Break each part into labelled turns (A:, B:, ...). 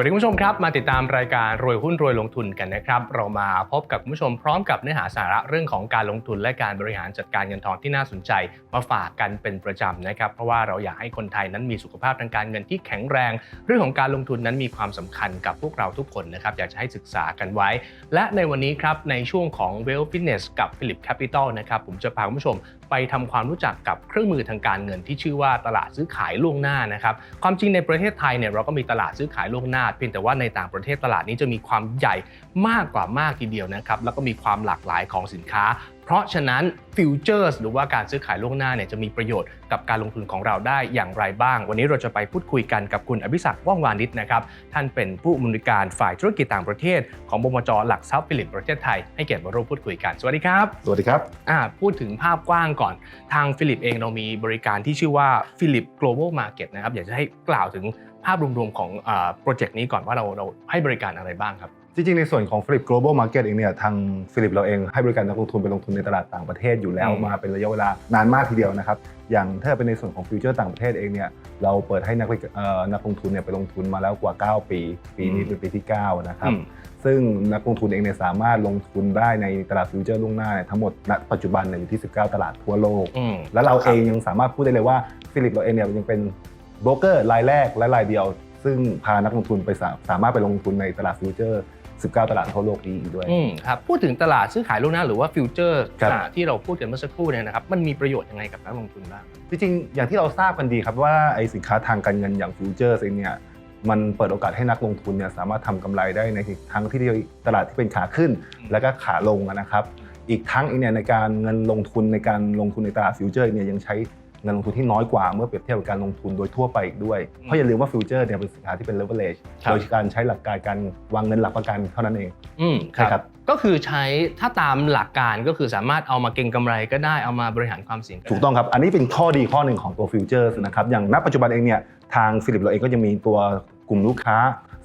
A: วัสดีคุณผู้ชมครับ มาติดตามรายการรวยหุ้นรวยลงทุนกันนะครับ เรามาพบกับคุณผู้ชมพร้อมกับเนื้อหาสาระเรื่องของการลงทุนและการบริหารจัดการเงินทองที่น่าสนใจ มาฝากกันเป็นประจำนะครับ เพราะว่าเราอยากให้คนไทยนั้นมีสุขภาพทางการเงินที่แข็งแรง เรื่องของการลงทุนนั้นมีความสำคัญกับพวกเราทุกคนนะครับอยากจะให้ศึกษากันไว้ และในวันนี้ครับในช่วงของ Well Fitness กับ Philip Capital นะครับผมจะพาคุณผู้ชม ไปทำความรู้จักกับเครื่องมือทางการเงินที่ชื่อว่าตลาดซื้อขายล่วงหน้านะครับความจริงในประเทศไทยเนี่ยเราก็มีตลาดซื้อขายล่วงหน้า เพียงแต่ว่าในต่างประเทศตลาดนี้จะมีความใหญ่มากกว่ามากทีเดียวนะครับแล้วก็มีความหลากหลายของสินค้าเพราะฉะนั้นฟิวเจอร์สหรือว่าการซื้อขายล่วงหน้าเนี่ยจะมีประโยชน์กับการลงทุนของเราได้อย่างไรบ้าง วันนี้เราจะไปพูดคุยกันกับคุณอภิศักดิ์ว่องวานิชนะครับท่านเป็นผู้อำนวยการฝ่ายธุรกิจต่างประเทศ ของบมจหลักทรัพย์ฟิลิปประเทศไทยให้เกียรติมาร่วมพูดคุยกันสวัสดีครับ
B: สวัสดีครับ
A: อ่าพูดถึงภาพกว้างก่อน ทางฟิลิปเองเรามีบริการที่ชื่อว่า Philip Global Market นะครับอยากจะให้กล่าวถึงภาพรวมๆของโปรเจกต์นี้ก่อนว่าเราเราให้บริการอะไรบ้างครับ
B: จริงๆ ในส่วนของ Philip Global Market เองเนี่ยทาง Philip เราเองให้บริการนักลงทุนไปลงทุนในตลาดต่างประเทศอยู่แล้ว
A: อืม
B: มาเป็นระยะเวลานานมากทีเดียวนะครับอย่างถ้าเป็นในส่วนของฟิวเจอร์ต่างประเทศเองเนี่ยเราเปิดให้นักลงเอ่อนักลงทุนเนี่ยไปลงทุนมาแล้วกว่า 9 ปี ปีนี้เป็นปีที่ 9 นะครับ
A: อืม
B: ซึ่งนักลงทุนเองเนี่ยสามารถลงทุนได้ในตลาดฟิวเจอร์ล่วงหน้าเนี่ยทั้งหมดณปัจจุบันเนี่ยอยู่ที่ 19 ตลาดทั่วโลก
A: อืม
B: แล้วเราเองยังสามารถพูดได้เลยว่าฟิลิปเราเองเนี่ยยังเป็นโบรกเกอร์รายแรกและรายเดียว ซึ่งพานักลงทุนไปสาสามารถไปลงทุนในตลาดฟิวเจอร์ 19 ตลาดทั่วโลกนี้อีกด้วย
A: อืมครับพูดถึงตลาดซื้อขายล่วงหน้าหรือว่าฟิวเจอร์
B: ครับ
A: ที่เราพูดกันเมื่อสักครู่เนี่ยนะครับมันมีประโยชน์ยังไงกับนักลงทุนบ้าง
B: จริงๆ อย่างที่เราทราบกันดีครับว่าไอ้สินค้าทางการเงินอย่างฟิวเจอร์เองเนี่ยมันเปิดโอกาสให้นักลงทุนเนี่ยสามารถทำกำไรได้ในทั้งที่ตลาดที่เป็นขาขึ้น
A: อืม
B: และก็ขาลงนะครับ อีกทั้งอีกเนี่ยในการเงินลงทุนในการลงทุนในตลาดฟิวเจอร์เนี่ยยังใช้ เงินลงทุนที่น้อยกว่าเมื่อเปรียบเทียบกับการลงทุนโดยทั่วไปอีกด้วย เพราะอย่าลืมว่าฟิวเจอร์เนี่ยเป็นสินค้าที่เป็น leverage
A: ครับ
B: โดยการใช้หลักการการวางเงินหลักประกันเท่านั้นเอง
A: อืม
B: ใช่ครับ
A: ก็คือใช้ถ้าตามหลักการก็คือสามารถเอามาเก็งกำไรก็ได้เอามาบริหารความเสี่ยงก็ได้
B: ถูกต้องครับ อันนี้เป็นข้อดีข้อหนึ่งของตัวฟิวเจอร์นะครับอย่างณปัจจุบันเองเนี่ยทางฟิลิปเราเองก็ยังมีตัวกลุ่มลูกค้า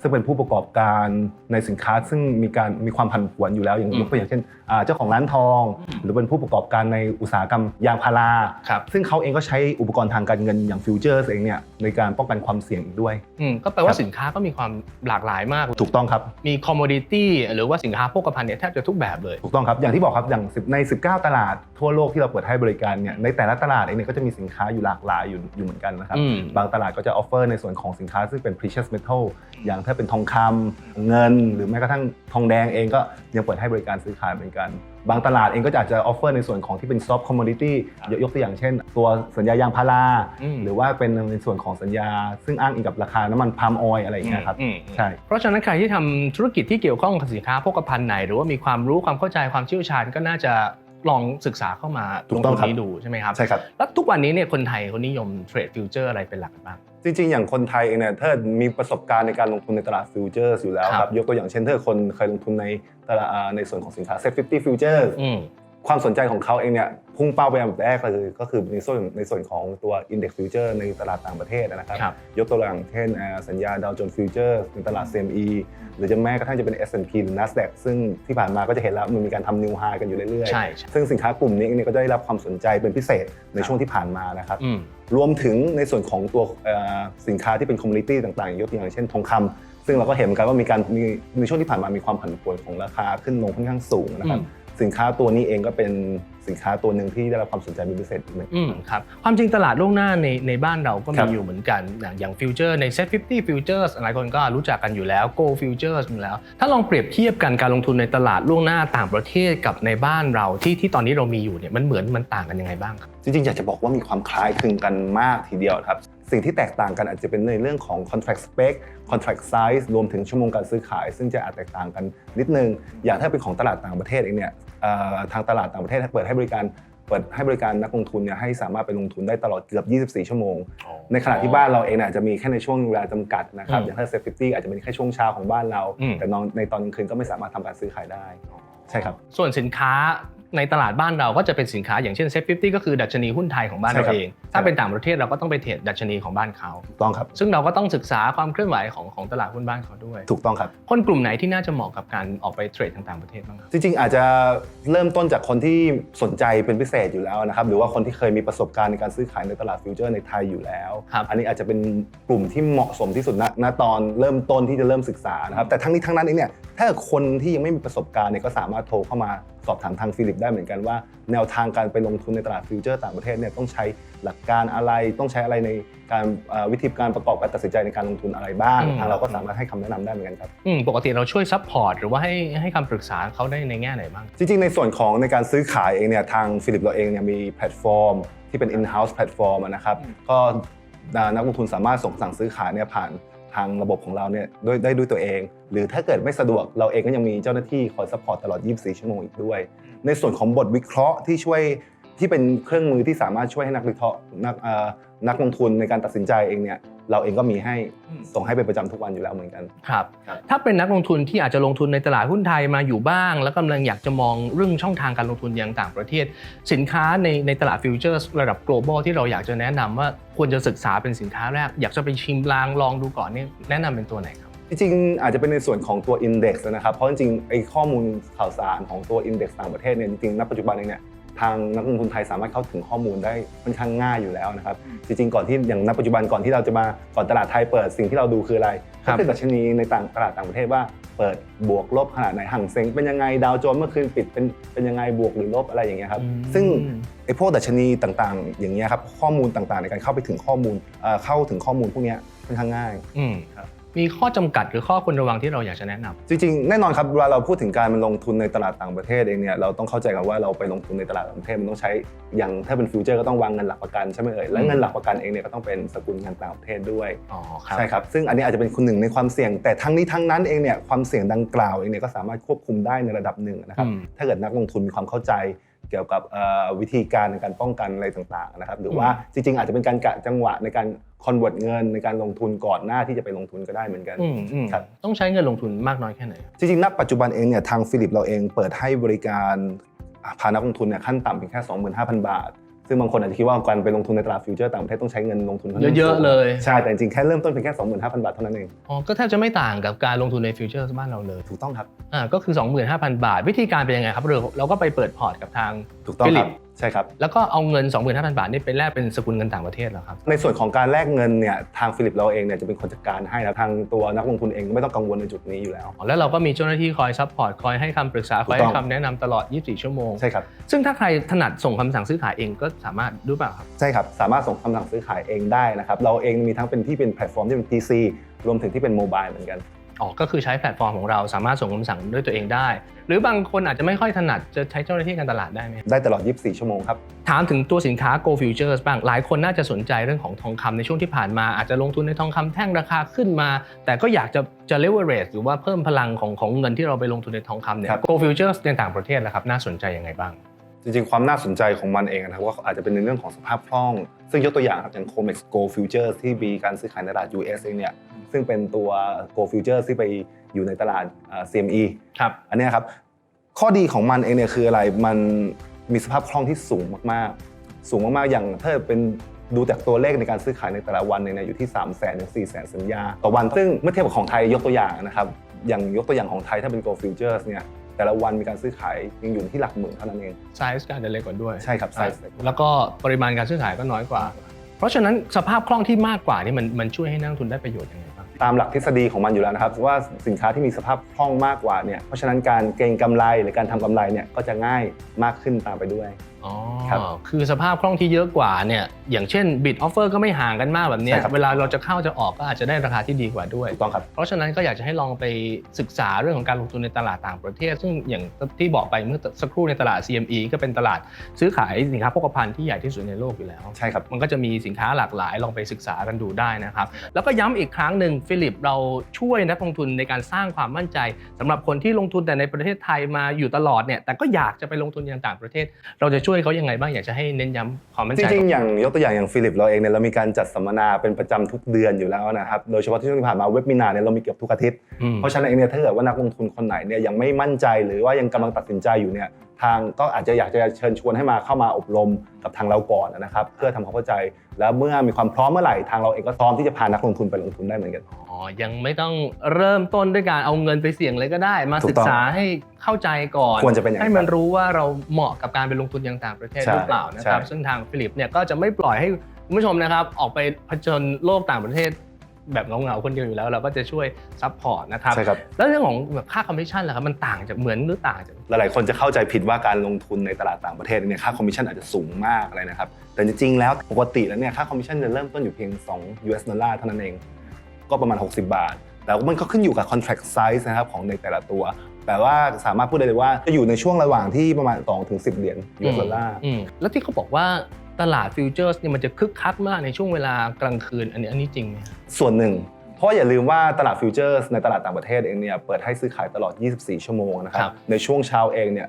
B: ซึ่งเป็นผู้ประกอบการในสินค้าซึ่งมีการมีความผันผวนอยู่แล้วอย่าง
A: อืม
B: ยกตัวอย่างเช่นอ่าเจ้าของร้านทอง หรือเป็นผู้ประกอบการในอุตสาหกรรมยางพารา
A: ครับ
B: ซึ่งเขาเองก็ใช้อุปกรณ์ทางการเงินอย่างฟิวเจอร์เองเนี่ยในการป้องกันความเสี่ยงอีกด้วย
A: อืมก็แปลว่า
B: ครับ
A: สินค้าก็มีความหลากหลายมาก
B: ถูกต้องครับ
A: มีคอมม o ดิตี้หรือว่าสินค้าโภคภัณฑ์เนี่ยแทบจะทุกแบบเลย
B: ถูกต้องครับ อย่างที่บอกครับอย่าง10ใน 19 ตลาดทั่วโลกที่เราเปิดให้บริการเนี่ยในแต่ละตลาดเองเนี่ยก็จะมีสินค้าอยู่หลากหลายอยู่อยู่เหมือนกันนะครับ
A: อืม
B: บางตลาดก็จะออฟเฟอร์ในส่วนของสินค้าซึ่งเป็น precious metal อย่างถ้าเป็นทองคำเงิน หรือแม้กระทั่งทองแดงเองก็ยังเปิดให้บริการซื้อขายเหมือนกัน บางตลาดเองก็จะอาจจะออฟเฟอร์ในส่วนของที่เป็น soft commodity
A: ครับ
B: ยกยกตัวอย่างเช่น ตัวสัญญายางพารา
A: อืม
B: หรือว่าเป็นในส่วนของสัญญา ซึ่งอ้างอิงกับราคาน้ำมันพาล์มออยล์อะไรอย่างเงี้ยครับ
A: อืม
B: ใช่
A: เพราะฉะนั้นใครที่ทำธุรกิจที่เกี่ยวข้องกับสินค้าโภคภัณฑ์ไหน หรือว่ามีความรู้ความเข้าใจความเชี่ยวชาญก็น่าจะลองศึกษาเข้ามา
B: ถู
A: ล
B: ก
A: ง
B: ต้อ
A: ทุ
B: ง
A: น
B: ครับ
A: นี้ดูใช่ไหมครับ
B: ใช่ครับ
A: แล้วทุกวันนี้เนี่ยคนไทยเขานิยมเทรดฟิวเจอร์อะไรเป็นหลักกันบ้าง
B: จริงๆ อย่างคนไทยเองเนี่ยถ้ามีประสบการณ์ในการลงทุนในตลาดฟิวเจอร์อยู่แล้ว
A: ค
B: ค
A: รั
B: รับบยกตัวอย่างเช่นถ้าคนเคยลงทุนในตลาดอ่าในส่วนของสินค้า Set 50 Futures
A: อืม
B: ความสนใจของเขาเองเนี่ยพุ่งเป้าไปอันดับแรกเลยก็คือในส่วนในส่วนของตัว Index Future ในตลาดต่างประเทศนะครับ
A: ครับ
B: ยกตัวอย่างเช่นอ่าสัญญาดาวโจนส์ฟิวเจอร์ในตลาด CME หรือจะแม้กระทั่งจะเป็น S&P หรือ NASDAQ ซึ่งที่ผ่านมาก็จะเห็นแล้วมันมีการทำนิวไฮกันอยู่เรื่อย
A: ใช่ใช่
B: ๆซึ่งสินค้ากลุ่มนี้เนี่ยก็ได้รับความสนใจเป็นพิเศษในช่วงที่ผ่านมานะครับ
A: อืม
B: รวมถึงในส่วนของตัวเอ่อสินค้าที่เป็นคอมมูนิตี้ต่างๆ ยกตัวอย่างเช่นทองคำซึ่งเราก็เห็นเหมือนกันว่ามีการมีในช่วงที่ผ่านมามีความผันผวนของราคาขึ้นลงค่อนข้างสูงนะครับ
A: อืม
B: สินค้าตัวนี้เองก็เป็นสินค้าตัวหนึ่งที่ได้รับความสนใจเป็นพิเศษอีกหนึ่ง
A: อืมครับความจริงตลาดล่วงหน้าในในบ้านเราก็
B: ครั
A: มี
B: บ
A: อยู่เหมือนกัน อย่างอย่างฟิวเจอร์ใน Set 50 Futures หลายคนก็รู้จักกันอยู่แล้ว Go Futures อยู่แล้ว ถ้าลองเปรียบเทียบกันการลงทุนในตลาดล่วงหน้าต่างประเทศกับในบ้านเราที่ที่ตอนนี้เรามีอยู่เนี่ยมันเหมือนมันต่างกันยังไงบ้างครับ
B: จริงๆ อยากจะบอกว่ามีความคล้ายคลึงกันมากทีเดียวครับ สิ่งที่แตกต่างกันอาจจะเป็นในเรื่องของ contract spec contract size รวมถึงชั่วโมงการซื้อขาย ซึ่งจะอาจแตกต่างกันนิดนึง อย่างถ้าเป็นของตลาดต่างประเทศเองเนี่ยเอ่อ ทางตลาดต่างประเทศเปิดให้บริการเปิดให้บริการนักลงทุนเนี่ยให้สามารถไปลงทุนได้ตลอดเกือบ 24 ชั่วโมง ในขณะที่บ้านเราเองเนี่ยอาจจะมีแค่ในช่วงเวลาจำกัดนะครับ
A: อืม
B: อย่างถ้าเซฟตี้อาจจะเป็นแค่ช่วงเช้าของบ้านเรา
A: อืม
B: แต่นอนในตอนกลางคืนก็ไม่สามารถทำการซื้อขายได้ ใช่ครับ
A: ส่วนสินค้า ในตลาดบ้านเราก็จะเป็นสินค้าอย่างเช่นเซ็ตฟิก็คือดัชนีหุ้นไทยของบ้าน
B: ใช่
A: เรา
B: ครับ
A: เอง ถ้าเป็นต่างประเทศเราก็ต้องไปเทรดดัชนีของบ้านเขา
B: ถูกต้องครับ
A: ซึ่งเราก็ต้องศึกษาความเคลื่อนไหวของของตลาดหุ้นบ้านเขาด้วย
B: ถูกต้องครับ
A: คนกลุ่มไหนที่น่าจะเหมาะกับการออกไปเทรดทางต่างประเทศบ้างครับ
B: จริงๆ อาจจะเริ่มต้นจากคนที่สนใจเป็นพิเศษอยู่แล้วนะครับหรือว่าคนที่เคยมีประสบการณ์ในการซื้อขายในตลาดฟิวเจอร์ในไทยอยู่แล้ว
A: ครับ
B: อันนี้อาจจะเป็นกลุ่มที่เหมาะสมที่สุดณณตอนเริ่มต้นที่จะเริ่มศึกษานะครับแต่ทั้งนี้ทั้งนั้นเองเนี่ยถ้าคนที่ยังไม่มีประสบการณ์เนี่ยก็สามารถโทรเข้ามา สอบถามทางฟิลิปได้เหมือนกันว่าแนวทางการไปลงทุนในตลาดฟิวเจอร์ต่างประเทศเนี่ยต้องใช้หลักการอะไรต้องใช้อะไรในการวิธีการประกอบการตัดสินใจในการลงทุนอะไรบ้างทางเราก็สามารถให้คำแนะนำได้เหมือนกันครับ
A: ปกติเราช่วยซัพพอร์ตหรือว่าให้ให้คำปรึกษาเขาได้ในแง่ไหนบ้าง
B: จริง ๆ ในส่วนของในการซื้อขายเองเนี่ยทางฟิลิปเราเองเนี่ยมีแพลตฟอร์ม ที่เป็น in-house แพลตฟอร์มนะครับก็นักลงทุนสามารถส่งสั่งซื้อขายเนี่ยผ่าน ทางระบบของเราเนี่ยด้วยได้ด้วยตัวเอง หรือถ้าเกิดไม่สะดวกเราเองก็ยังมีเจ้าหน้าที่คอยซัพพอร์ตตลอด 24 ชั่วโมงอีกด้วย ในส่วนของบทวิเคราะห์ที่ช่วยที่เป็นเครื่องมือที่สามารถช่วยให้นักวิเคราะห์นักเอ่อนักลงทุนในการตัดสินใจเองเนี่ย เราเองก็มีให้
A: อืม
B: ส่งให้เป็นประจำทุกวันอยู่แล้วเหมือนกัน
A: ครับ
B: ครับ
A: ถ้าเป็นนักลงทุนที่อาจจะลงทุนในตลาดหุ้นไทยมาอยู่บ้าง แล้วกำลังอยากจะมองเรื่องช่องทางการลงทุนยังต่างประเทศ สินค้าในในตลาดฟิวเจอร์สระดับ global ที่เราอยากจะแนะนำว่าควรจะศึกษาเป็นสินค้าแรก อยากจะไปชิมลางลองดูก่อนเนี่ยแนะนำเป็นตัวไหนครับ
B: จริงๆอาจจะเป็นในส่วนของตัว Index นะครับ เพราะจริงๆไอ้ข้อมูลข่าวสารของตัว Index ต่างประเทศเนี่ยจริงๆณปัจจุบันเองเนี่ย ทางนักลงทุนไทยสามารถเข้าถึงข้อมูลได้ค่อนข้างง่ายอยู่แล้วนะครับจริงๆก่อนที่อย่างณปัจจุบันก่อนที่เราจะมาก่อนตลาดไทยเปิดสิ่งที่เราดูคืออะไร
A: ครั
B: ก็
A: บ
B: คือดัชนีในต่างตลาดต่างประเทศว่าเปิดบวกลบขนาดไหนห่างเซ็งเป็นยังไงดาวโจนส์เมื่อคืนปิดเป็นเป็นยังไงบวกหรือลบอะไรอย่างเงี้ยครับ
A: อืม
B: ซึ่งไอ้พวกดัชนีต่างๆ อย่างเงี้ยครับข้อมูลต่างๆ ในการเข้าไปถึงข้อมูลเอ่อเข้าถึงข้อมูลพวกเนี้ยค่อนข้างง่าย
A: อืม
B: ครับ
A: มีข้อจำกัดหรือข้อควรระวังที่เราอยากจะแนะนำ
B: จริงๆ แน่นอนครับเวลาเราพูดถึงการลงทุนในตลาดต่างประเทศเองเนี่ยเราต้องเข้าใจกันว่าเราไปลงทุนในตลาดต่างประเทศมันต้องใช้อย่างถ้าเป็นฟิวเจอร์ก็ต้องวางเงินหลักประกันใช่ไหมเอ่ยและเงินหลักประกันเองเนี่ยก็ต้องเป็นสกุลเงินต่างประเทศด้วย
A: อ๋อครับ
B: ใช่ครับซึ่งอันนี้อาจจะเป็นคนหนึ่งในความเสี่ยง แต่ทั้งนี้ทั้งนั้นเองเนี่ยความเสี่ยงดังกล่าวเองเนี่ยก็สามารถควบคุมได้ในระดับหนึ่งนะครับ
A: อืม
B: ถ้าเกิดนักลงทุนมีความเข้าใจ เกี่ยวกับเอ่อวิธีการในการป้องกันอะไรต่างๆนะครับ หรือว่าจริงๆ อาจจะเป็นการกะจังหวะในการคอนเวิร์ตเงินในการลงทุนก่อนหน้าที่จะไปลงทุนก็ได้เหมือนกัน
A: อืมอืม
B: ครับ
A: ต้องใช้เงินลงทุนมากน้อยแค่ไหน
B: จริงๆณปัจจุบันเองเนี่ยทางฟิลิปเราเองเปิดให้บริการพานักลงทุนเนี่ยขั้นต่ำเพียงแค่ 25,000 บาท ซึ่งบางคนอาจจะคิดว่าการไปลงทุนในตลาดฟิวเจอร์ต่างประเทศต้องใช้เงินลงทุนค่นข้าง
A: เยอะ
B: สูง
A: ๆเลย
B: ใช่แต่จริงๆแค่เริ่มต้นเพียงแค่ 25,000 บาทเท่านั้นเอง
A: อ๋อก็แทบจะไม่ต่างกับการลงทุนในฟิวเจอร์บ้านเราเลย
B: ถูกต้องครับ
A: อ่าก็คือ 25,000 บาท วิธีการเป็นยังไงครับเราเราก็ไปเปิดพอร์ตกับทาง
B: ถูกต้อง
A: ฟิ
B: ค
A: ลิ
B: รับ
A: ป
B: ใช่ครับ
A: แล้วก็เอาเงิน 25,000 บาทนี่ไปแลกเป็นสกุลเงินต่างประเทศเหรอครับ
B: ในส่วนของการแลกเงินเนี่ยทางฟิลิปเราเองเนี่ยจะเป็นคนจัดการให้นะทางตัวนักลงทุนเองก็ไม่ต้องกังวลในจุดนี้อยู่แล้ว
A: แล้วเราก็มีเจ้าหน้าที่คอยซัพพอร์ตคอยให้คำปรึกษา คอย
B: ถูกต้
A: ให้
B: อง
A: คำแนะนำตลอด 24 ชั่วโมง
B: ใช่ครับ
A: ซึ่งถ้าใครถนัดส่งคำสั่งซื้อขายเองก็สามารถดูเปล่าครับ
B: ใช่ครับ สามารถส่งคำสั่งซื้อขายเองได้นะครับเราเองมีทั้งเป็นที่เป็นแพลตฟอร์มที่เป็น PC รวมถึงที่เป็นโมบายเหมือนกัน
A: อ๋อก็คือใช้แพลตฟอร์มของเราสามารถส่งคำสั่งด้วยตัวเองได้ หรือบางคนอาจจะไม่ค่อยถนัดจะใช้เจ้าหน้าที่การตลาดได้ไหม
B: ได้ตลอด 24 ชั่วโมงครับ
A: ถามถึงตัวสินค้า Go Futures บ้างหลายคนน่าจะสนใจเรื่องของทองคำในช่วงที่ผ่านมา อาจจะลงทุนในทองคำแท่งราคาขึ้นมา แต่ก็อยากจะจะ leverage หรือว่าเพิ่มพลังของของเงินที่เราไปลงทุนในทองคำเนี่ย
B: ครับ
A: Go Futures ในต่างประเทศล่ะครับน่าสนใจยังไงบ้าง
B: จริงๆ ความน่าสนใจของมันเองนะครับว่าอาจจะเป็นในเรื่องของสภาพคล่อง ซึ่งยกตัวอย่างครับอย่าง COMEX Gold Futures ที่มีการซื้อขายในตลาด US เองเนี่ยซึ่งเป็นตัว Gold Futures ที่ไปอยู่ในตลาดเอ่อ CME
A: ครับ
B: อันเนี้ยครับข้อดีของมันเองเนี่ยคืออะไรมันมีสภาพคล่องที่สูงมากๆ สูงมากๆอย่างถ้าเป็นดูจากตัวเลขในการซื้อขายในแต่ละวันเนี่ยอยู่ที่ 3 0 0 0 0 0ถึง4 0 0 0 0 สัญญา ต่อวันซึ่งเมื่อเทียบกับของไทยยกตัวอย่างนะครับอย่างยกตัวอย่างของไทยถ้าเป็น Gold Futures เนี่ย แต่ละวันมีการซื้อขายยังอยู่ที่หลักหมื่นเท่านั้นเอง
A: ไซส์ก็อาจจะเล็กกว่าด้วย
B: ใช่ครับ size เล็กกว่า
A: แล้วก็ปริมาณการซื้อขายก็น้อยกว่า เพราะฉะนั้นสภาพคล่องที่มากกว่านี่มันมันช่วยให้นักลงทุนได้ประโยชน์ยังไงบ้าง
B: ตามหลักทฤษฎีของมันอยู่แล้วนะครับว่าสินค้าที่มีสภาพคล่องมากกว่าเนี่ยเพราะฉะนั้นการเก็งกำไรหรือการทำกำไรเนี่ยก็จะง่ายมากขึ้นตามไปด้วย
A: อ๋อ
B: ครับ
A: คือสภาพคล่องที่เยอะกว่าเนี่ยอย่างเช่น bid offer ก็ไม่ห่างกันมากแบบเนี้ย
B: ใช่ครับ
A: เวลาเราจะเข้าจะออกก็อาจจะได้ราคาที่ดีกว่าด้วย
B: ถูกต้องครับ
A: เพราะฉะนั้นก็อยากจะให้ลองไปศึกษาเรื่องของการลงทุนในตลาดต่างประเทศ ซึ่งอย่างที่บอกไปเมื่อสักครู่ในตลาด CME ก็เป็นตลาดซื้อขายสินค้าโภคภัณฑ์ที่ใหญ่ที่สุดในโลกอยู่แล้ว
B: ใช่ครับ
A: มันก็จะมีสินค้าหลากหลายลองไปศึกษากันดูได้นะครับ แล้วก็ย้ำอีกครั้งหนึ่งฟิลิปเราช่วยนักลงทุนในการสร้างความมั่นใจสำหรับคนที่ลงทุนแต่ในประเทศไทยมาอยู่ตลอดเนี่ยแต่ก็อยากจะไปลงทุนยังต่างประเทศ เราจะช่วยเขายังไงบ้างอยากจะให้เน้นย้ำความมั่น
B: จ
A: ใจ
B: ริงๆอย่างยกตัวอย่างอย่างฟิลิปเราเองเนี่ยเรามีการจัดสัมมนาเป็นประจำทุกเดือนอยู่แล้วนะครับโดยเฉพาะที่ช่วงที่ผ่านมาเว็บมินาเนี่ยเรามีเกือบทุกอาทิตย์
A: อืม
B: เพราะฉะนั้นเองเนี่ยถ้าเกิดว่านักลงทุนคนไหนเนี่ยยังไม่มั่นใจหรือว่ายังกำลังตัดสินใจอยู่เนี่ย ทางก็อาจจะอยากจะเชิญชวนให้มาเข้ามาอบรมกับทางเราก่อนนะครับ เพื่อทำความเข้าใจ แล้วเมื่อมีความพร้อมเมื่อไหร่ทางเราเองก็พร้อมที่จะพานักลงทุนไปลงทุนได้เหมือนกัน
A: อ๋อ ยังไม่ต้องเริ่มต้นด้วยการเอาเงินไปเสี่ยงเลยก็ได้ มา
B: ถู
A: ศึ
B: ก
A: ก
B: ต้อง
A: ษาให้เข้าใจก่อน
B: ควรจะเป็นอย่างนั้น
A: ให้มันรู้ว่าเราเหมาะกับการไปลงทุนยังต่างประเทศ
B: ใช่
A: หรือเปล่านะครับ
B: ใช่
A: ซึ่งทางฟิลิปเนี่ยก็จะไม่ปล่อยให้คุณผู้ชมนะครับออกไปผจญโลกต่างประเทศ แบบเงาๆคนเดียวอยู่แล้ว เราก็จะช่วยซัพพอร์ตนะครับ
B: ใช่ครับ
A: แล้วเรื่องของแบบค่าคอมมิชชั่นล่ะครับมันต่างจากเหมือนหรือต่างจาก
B: หลายๆคนจะเข้าใจผิดว่าการลงทุนในตลาดต่างประเทศเนี่ยค่าคอมมิชชั่นอาจจะสูงมากเลยนะครับ แต่จริงๆแล้วปกติแล้วเนี่ยค่าคอมมิชชั่นจะเริ่มต้นอยู่เพียง 2 US ดอลลาร์เท่านั้นเอง ก็ประมาณ 60 บาท แต่ว่ามันก็ขึ้นอยู่กับ contract size นะครับของในแต่ละตัว แต่ว่าสามารถพูดได้เลยว่าจะอยู่ในช่วงระหว่างที่ประมาณ2-10 เหรียญ US ดอลลาร์
A: อืมแล้วที่เขาบอกว่า ตลาดฟิวเจอร์สเนี่ยมันจะคึกคักมากในช่วงเวลากลางคืน อันนี้อันนี้จริงไหมครับ
B: ส่วนหนึ่ง เพราะอย่าลืมว่าตลาดฟิวเจอร์สในตลาดต่างประเทศเองเนี่ยเปิดให้ซื้อขายตลอด 24 ชั่วโมงนะครับ
A: ครับ
B: ในช่วงเช้าเองเนี่ย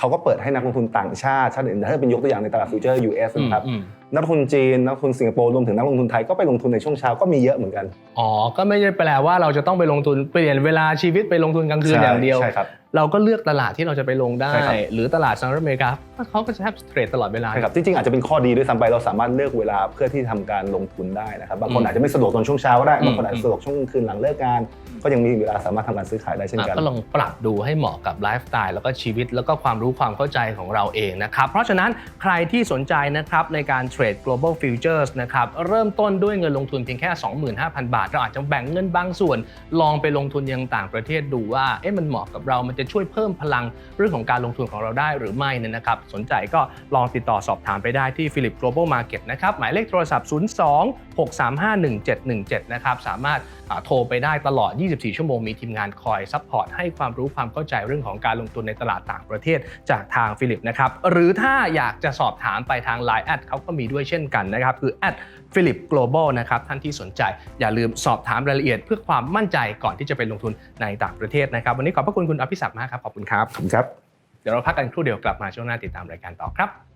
B: เขาก็เปิดให้นักลงทุนต่างชาติชาติอื่นถ้าเป็นยกตัวอย่างในตลาดฟิวเจอร์ US นะครับ
A: อืม
B: นักลงทุนจีนนักลงทุนสิงคโปร์รวมถึงนักลงทุนไทยก็ไปลงทุนในช่วงเช้าก็มีเยอะเหมือนกัน
A: อ๋อก็ไม่ได้แปลว่าเราจะต้องไปลงทุนเปลี่ยนเวลาชีวิตไปลงทุนกลางคืนอย่างเดียว
B: ใช่ครับ
A: เราก็เลือกตลาดที่เราจะไปลงได้
B: ใช่ครับ
A: หรือตลาดสหรัฐอเมริกาเขาก็จะแทบเทรดตลอดเวลา
B: ใช่ครับจริงๆอาจจะเป็นข้อดีด้วยซ้ำไปเราสามารถเลือกเวลาเพื่อที่ทำการลงทุนได้นะครับบางคน
A: อืม
B: อาจจะไม่สะดวกตอนช่วงเช้าก็ได้
A: อืม
B: บางคนอาจจะสะดวกช่วงกลางคืนหลังเลิกงาน ก็ยังมีเวลาสามารถทำการซื้อขายได้เช่นกัน
A: ก็ลองปรับดูให้เหมาะกับไลฟ์สไตล์แล้วก็ชีวิตแล้วก็ความรู้ความเข้าใจของเราเองนะครับ เพราะฉะนั้นใครที่สนใจนะครับในการเทรด global futures นะครับเริ่มต้นด้วยเงินลงทุนเพียงแค่ 25,000 บาท เราอาจจะแบ่งเงินบางส่วน ลองไปลงทุนยังต่างประเทศดูว่าเอ๊ะมันเหมาะกับเรา มันจะช่วยเพิ่มพลังเรื่องของการลงทุนของเราได้หรือไม่นะครับ สนใจก็ลองติดต่อสอบถามไปได้ที่ Philip Global Market นะครับหมายเลขโทรศัพท์ 02 635 1717 นะครับสามารถ โทรไปได้ตลอด 24 ชั่วโมง มีทีมงานคอยซัพพอร์ตให้ความรู้ความเข้าใจเรื่องของการลงทุนในตลาดต่างประเทศจากทางฟิลิปนะครับหรือถ้าอยากจะสอบถามไปทาง Line แอดเขาก็มีด้วยเช่นกันนะครับคือแอดฟิลิป global นะครับท่านที่สนใจอย่าลืมสอบถามรายละเอียดเพื่อความมั่นใจก่อนที่จะไปลงทุนในต่างประเทศนะครับ วันนี้ขอบพระคุณคุณอภิศักดิ์มากครับขอบคุณครับ
B: ขอบคุณครับ
A: เดี๋ยวเราพักกันครู่เดียวกลับมาช่วงหน้าติดตามรายการต่อครับ